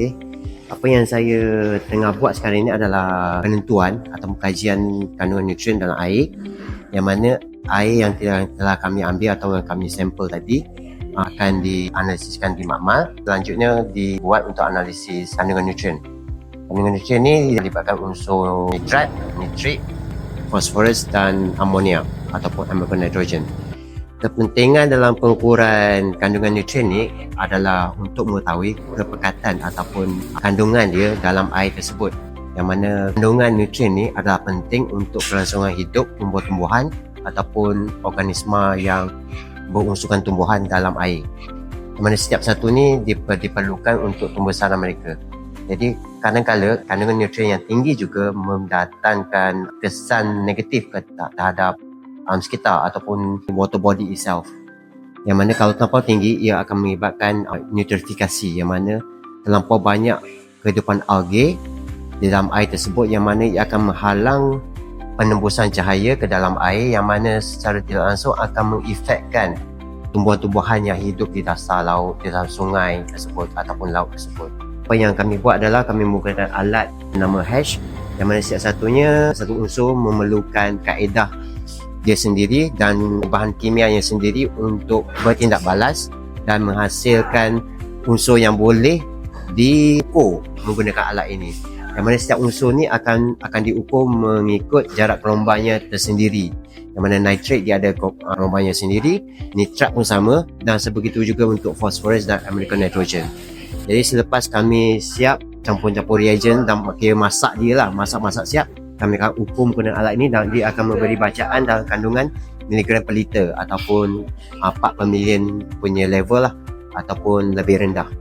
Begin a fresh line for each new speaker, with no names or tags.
Okay. Apa yang saya tengah buat sekarang ini adalah penentuan atau kajian kandungan nutrien dalam air. Yang mana air yang telah, kami ambil atau yang kami sampel tadi akan dianalisiskan di makmal. Selanjutnya dibuat untuk analisis kandungan nutrien. Kandungan nutrien ni dilibatkan unsur nitrat, nitrit, fosforus dan amonia ataupun ammonium nitrogen kepentingan dalam pengukuran kandungan nutrien ni adalah untuk mengetahui kepekatan ataupun kandungan dia dalam air tersebut. Yang mana kandungan nutrien ni adalah penting untuk kelangsungan hidup tumbuh-tumbuhan ataupun organisma yang berunsurkan tumbuhan dalam air. Yang mana setiap satu ni diper- diperlukan untuk tumbuh besaran mereka. Jadi kadang-kadang kandungan nutrien yang tinggi juga mendatangkan kesan negatif terhadap alam sekitar ataupun water body itself. Yang mana kalau terlampau tinggi ia akan mengibatkan uh, eutrofifikasi yang mana terlampau banyak kehidupan algae di dalam air tersebut yang mana ia akan menghalang penembusan cahaya ke dalam air yang mana secara tidak langsung akan mengefekkan tumbuhan-tumbuhan yang hidup di dasar laut, di dalam sungai tersebut ataupun laut tersebut. Apa yang kami buat adalah kami menggunakan alat nama hash yang mana setiap satunya satu unsur memerlukan kaedah dia sendiri dan bahan kimianya sendiri untuk bertindak balas dan menghasilkan unsur yang boleh diukur menggunakan alat ini. Yang mana setiap unsur ni akan akan diukur mengikut jarak gelombangnya tersendiri. Yang mana nitrate dia ada gelombangnya sendiri, nitrat pun sama dan sebegitu juga untuk fosforus dan ammonium nitrogen. Jadi selepas kami siap campur-campur reagent dan kira masak dia lah, masak-masak siap, kami akan ukur menggunakan alat ini dan dia akan memberi bacaan dalam kandungan miligram per liter ataupun uh, part per million punya level lah ataupun lebih rendah.